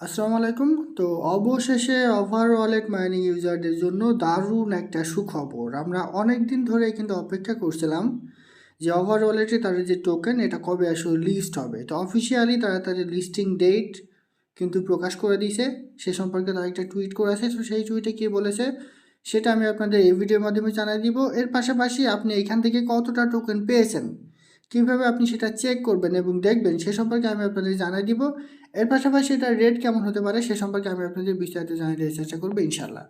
আসসালামু আলাইকুম। তো অবশেষে ওভার ওয়ালেট মাইনিং ইউজারদের জন্য দারুণ একটা সুখবর। আমরা অনেক দিন ধরে কিন্তু অপেক্ষা করছিলাম যে ওভার ওয়ালেটে তাদের যে টোকেন এটা কবে আসলে লিস্ট হবে। তো অফিসিয়ালি তারা তাদের লিস্টিং ডেট কিন্তু প্রকাশ করে দিয়েছে। সে সম্পর্কে তারা একটা টুইট করেছে। তো সেই টুইটে কী বলেছে, সেটা আমি আপনাদের এই ভিডিওর মাধ্যমে জানাই দিব। এর পাশাপাশি আপনি এখান থেকে কতটা টোকেন পেয়েছেন, কীভাবে আপনি সেটা চেক করবেন এবং দেখবেন, সে সম্পর্কে আমি আপনাদের জানাই দিব। এর পাশাপাশি এটার রেট কেমন হতে পারে সে সম্পর্কে আমি আপনাদের বিস্তারিত দেওয়ার চেষ্টা করব ইনশাল্লাহ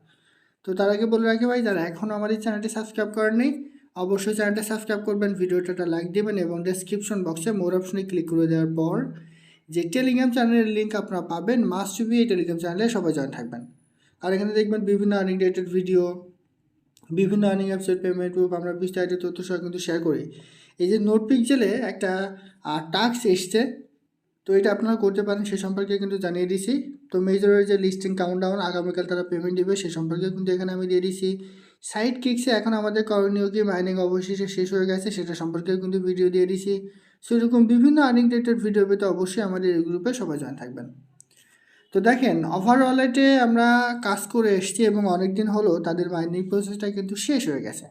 তো তার আগে বলে রাখি ভাই, যারা এখনও আমার এই চ্যানেলটি সাবস্ক্রাইব করেননি, অবশ্যই চ্যানেলটা সাবস্ক্রাইব করবেন ভিডিওটা একটা লাইক দেবেন এবং ডেসক্রিপশন বক্সে মোর অপশনে ক্লিক করে দেওয়ার পর যে টেলিগ্রাম চ্যানেলের লিঙ্ক আপনারা পাবেন মাস্ট বি এই টেলিগ্রাম চ্যানেলে সবাই জয়েন থাকবেন। আর এখানে দেখবেন বিভিন্ন আর্নিং রিলেটেড ভিডিও বিভিন্ন আর্নিং অ্যাপসের পেমেন্ট প্রুফ আমরা বিস্তারিত তথ্য সহ কিন্তু শেয়ার করি। এই যে নোট পিকজেলে একটা টাস্ক এসছে তো এটা আপনারা করতে পারেন, সে সম্পর্কে কিন্তু জানিয়ে দিছি। তো মেজরের যে লিস্টিং কাউন্টডাউন আগামীকাল তারা পেমেন্ট দেবে, সে সম্পর্কে কিন্তু এখানে আমি দিয়ে দিছি। সাইড কিক্সে এখন আমাদের করণীয় কি? মাইনিং অবশেষে শেষ হয়ে গেছে, সেটা সম্পর্কে কিন্তু ভিডিও দিয়ে দিছি। সো এরকম বিভিন্ন আর্নিং রিলেটেড ভিডিও পেতে অবশ্যই আমাদের এই গ্রুপে সবাই জয়েন থাকবেন। তো দেখেন ওভারঅলেটে আমরা কাজ করে এসেছি এবং অনেক দিন হলো তাদের মাইনিং প্রসেসটা কিন্তু শেষ হয়ে গেছে।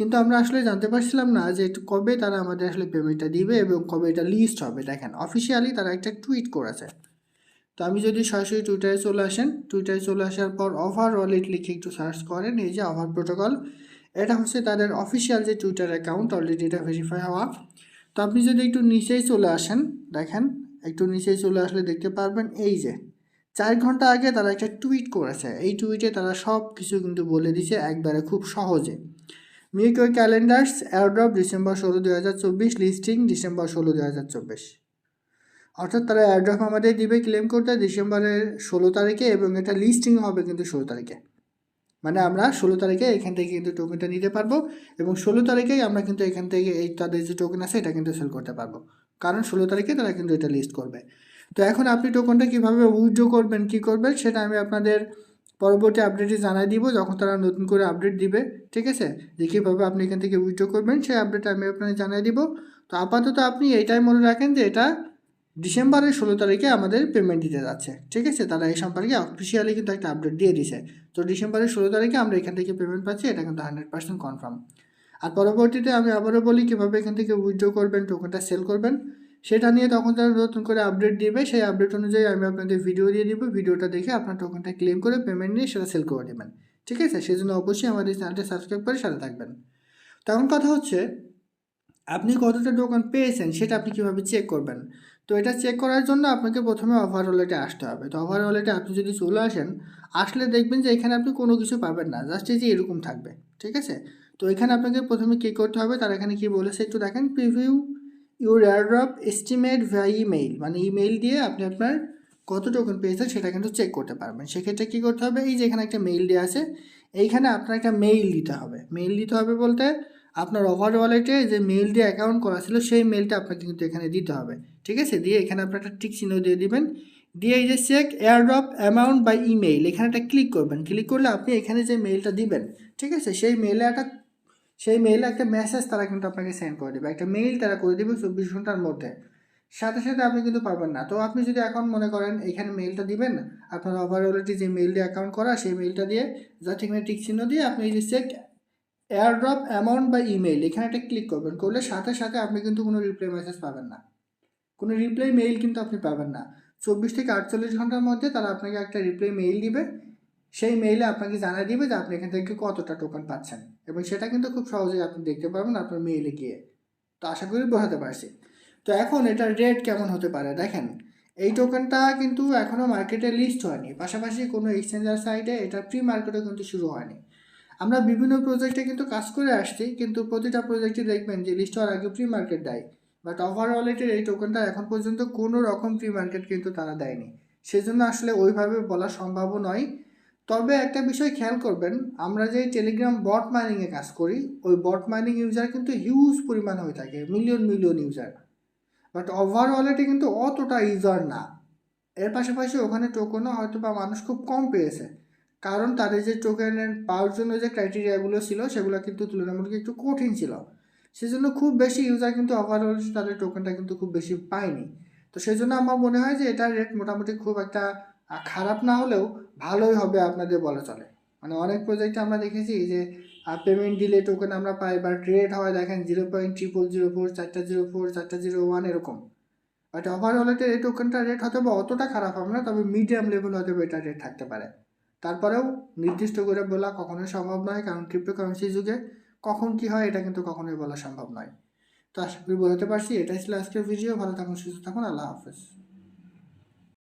কিন্তু আমরা আসলে জানতে পারছিলাম না যে কবে তারা আমাদের আসলে পেমেন্টটা দিবে এবং কবে এটা লিস্ট হবে। দেখেন অফিসিয়ালি তারা একটা টুইট করেছে। তো আমি যদি সরাসরি টুইটারে চলে আসেন টুইটারে চলে আসার পর ওভার ওয়ালেট লিখে একটু সার্চ করেন, এই যে ওভার প্রোটোকল এটা হচ্ছে তাদের অফিসিয়াল যে টুইটার অ্যাকাউন্ট অলরেডি এটা ভেরিফাই হওয়া। তো আপনি যদি একটু নিচেই চলে আসেন, দেখেন, একটু নিচেই চলে আসলে দেখতে পারবেন, এই যে চার ঘণ্টা আগে তারা একটা টুইট করেছে। এই টুইটে তারা সব কিছু কিন্তু বলে দিছে, একবারে খুব সহজে। মিক ওই ক্যালেন্ডার্স এয়ারড্রপ ডিসেম্বর ষোলো দু হাজার চব্বিশ লিস্টিং ডিসেম্বর ষোলো দু হাজার চব্বিশ। অর্থাৎ তারা এয়ারড্রপ আমাদের দিবে ক্লেম করতে ডিসেম্বরের ষোলো তারিখে এবং এটা লিস্টিং হবে কিন্তু ষোলো তারিখে। মানে আমরা ষোলো তারিখে এখান থেকে কিন্তু টোকেনটা নিতে পারব এবং ষোলো তারিখেই আমরা কিন্তু এখান থেকে এই তাদের যে টোকেন আছে এটা কিন্তু সেল করতে পারব। কারণ ষোলো তারিখে তারা কিন্তু এটা লিস্ট করবে। তো এখন আপনি টোকনটা কীভাবে উইথড্র করবেন, কী করবেন, সেটা আমি আপনাদের পরবর্তী আপডেটে জানাই দিব, যখন তারা নতুন করে আপডেট দিবে, ঠিক আছে? যে কীভাবে আপনি এখান থেকে উইথড্র করবেন, সেই আপডেট আমি আপনাকে জানাই দিব। তো আপাতত আপনি এটাই মনে রাখেন যে এটা ডিসেম্বরের ষোলো তারিখে আমাদের পেমেন্ট দিতে যাচ্ছে, ঠিক আছে? তারা এই সম্পর্কে অফিসিয়ালি কিন্তু একটা আপডেট দিয়ে দিছে। তো ডিসেম্বরের ষোলো তারিখে আমরা এখান থেকে পেমেন্ট পাচ্ছি, এটা কিন্তু হান্ড্রেড পার্সেন্ট কনফার্ম আর পরবর্তীতে আমি আবারও বলি কীভাবে এখান থেকে উইথড্র করবেন টোকেনটা সেল করবেন। সেটা নিয়ে তখন তারা নতুন করে আপডেট দিবে, সেই আপডেট অনুযায়ী আমি আপনাদের ভিডিও দিয়ে দিব। ভিডিওটা দেখে আপনার টোকেনটা ক্লেম করে পেমেন্ট নিয়ে সেটা সেল করে দেবেন ঠিক আছে? সেজন্য অবশ্যই আমাদের চ্যানেলটা সাবস্ক্রাইব করে সাথে থাকবেন। তখন কথা হচ্ছে, আপনি কতটা টোকেন পেয়েছেন সেটা আপনি কীভাবে চেক করবেন? তো এটা চেক করার জন্য আপনাকে প্রথমে ওভার ওয়ালেটে আসতে হবে। তো ওভার ওয়ালেটে আপনি যদি চলে আসেন, আসলে দেখবেন যে এখানে আপনি কোনো কিছু পাবেন না জাস্ট এই যে এরকম থাকবে। ঠিক আছে? তো এখানে আপনাকে প্রথমে কী করতে হবে? তার এখানে কী বলেছে একটু দেখেন প্রিভিউ ইউর এয়ারড্রপ এস্টিমেট ভাই ইমেইল। মানে ইমেইল দিয়ে আপনি আপনার কত টোকেন পেয়েছেন সেটা কিন্তু চেক করতে পারবেন। সেক্ষেত্রে কী করতে হবে? এই যে এখানে একটা মেইল দেওয়া আছে, এইখানে আপনার একটা মেইল দিতে হবে। মেইল দিতে হবে বলতে আপনার ওভার ওয়ালেটে যে মেইল দিয়ে অ্যাকাউন্ট করা ছিল, সেই মেইলটা আপনাকে কিন্তু এখানে দিতে হবে। ঠিক আছে? দিয়ে এখানে আপনার একটা টিক চিহ্ন দিয়ে দিবেন। দিয়ে এই যে check airdrop amount by email এখানে একটা ক্লিক করবেন। ক্লিক করলে আপনি এখানে যে মেইলটা দিবেন, ঠিক আছে? সেই মেইলে একটা সেই মেইলে একটা মেসেজ তারা কিন্তু আপনাকে সেন্ড করে দেবে, একটা মেইল তারা করে দেবে চব্বিশ ঘণ্টার মধ্যে। সাথে সাথে আপনি কিন্তু পারবেন না। তো আপনি যদি এখন মনে করেন এখানে মেইলটা দিবেন, আপনার ওভারঅলটি যে মেইল দিয়ে অ্যাকাউন্ট করা, সেই মেইলটা দিয়ে জাস্ট এখানে টিক চিহ্ন দিয়ে আপনি এই যে চেক এয়ারড্রপ অ্যামাউন্ট বা ইমেইল এখানে একটা ক্লিক করবেন। করলে সাথে সাথে আপনি কিন্তু কোনো রিপ্লাই মেসেজ পাবেন না। কোনো রিপ্লাই মেইল কিন্তু আপনি পাবেন না। চব্বিশ থেকে আটচল্লিশ ঘণ্টার মধ্যে তারা আপনাকে একটা রিপ্লাই মেইল দিবে সেই মেইলে আপনাকে জানিয়ে দিবে যে আপনি এখান থেকে কতটা টোকেন পাচ্ছেন। এবং সেটা কিন্তু খুব সহজেই আপনি দেখতে পারবেন আপনার মেইলে গিয়ে। তো আশা করি বোঝাতে পারছি। তো এখন এটার রেট কেমন হতে পারে? দেখেন, এই টোকেনটা কিন্তু এখনও মার্কেটে লিস্ট হয়নি। পাশাপাশি কোনো এক্সচেঞ্জার সাইডে এটা প্রি মার্কেটও কিন্তু শুরু হয়নি। আমরা বিভিন্ন প্রজেক্টে কিন্তু কাজ করে আসছি, কিন্তু প্রতিটা প্রজেক্টে দেখবেন যে লিস্ট হওয়ার আগে প্রি মার্কেট দেয় বাট ওভারঅলেটের এই টোকেনটা এখন পর্যন্ত কোনো রকম প্রি মার্কেট কিন্তু তারা দেয়নি। সেজন্য আসলে ওইভাবে বলা সম্ভবও নয়। তবে একটা বিষয় খেয়াল করবেন, আমরা যে টেলিগ্রাম বট মাইনিংয়ে কাজ করি, ওই বট মাইনিং ইউজার কিন্তু হিউজ পরিমাণ হয়ে থাকে million million user but over ওভারঅলেটে কিন্তু অতটা ইউজার না। এর পাশাপাশি ওখানে টোকেনও হয়তো বা মানুষ খুব কম পেয়েছে। কারণ তাদের যে টোকেনের পাওয়ার জন্য যে ক্রাইটেরিয়াগুলো ছিল, সেগুলো কিন্তু তুলনামূলক একটু কঠিন ছিল। সেজন্য খুব বেশি ইউজার কিন্তু ওভারঅল তাদের টোকেনটা কিন্তু খুব বেশি পায়নি। তো সেই জন্য আমার মনে হয় যে এটার রেট মোটামুটি খুব একটা খারাপ না হলেও ভালোই হবে আপনাদের বলা চলে। মানে অনেক প্রজেক্টে আমরা দেখেছি যে পেমেন্ট দিলে টোকেন আমরা পাই বা রেট হয়, দেখেন zero point triple zero four চারটা জিরো ফোর চারটা জিরো ওয়ান এরকম। বাট ওভারঅলেতে এই টোকেনটা রেট হয়তো বা অতটা খারাপ হবে না, তবে মিডিয়াম লেভেল হয়তো বা এটা রেট থাকতে পারে। তারপরেও নির্দিষ্ট করে বলা কখনোই সম্ভব নয়, কারণ ক্রিপ্টোকারেন্সি যুগে কখন কি হয় এটা কিন্তু কখনোই বলা সম্ভব নয়। তো আশা করি বলতে পারছি, এটাই ছিল আজকের ভিডিও ভালো থাকুন, সুস্থ থাকুন, আল্লাহ হাফেজ।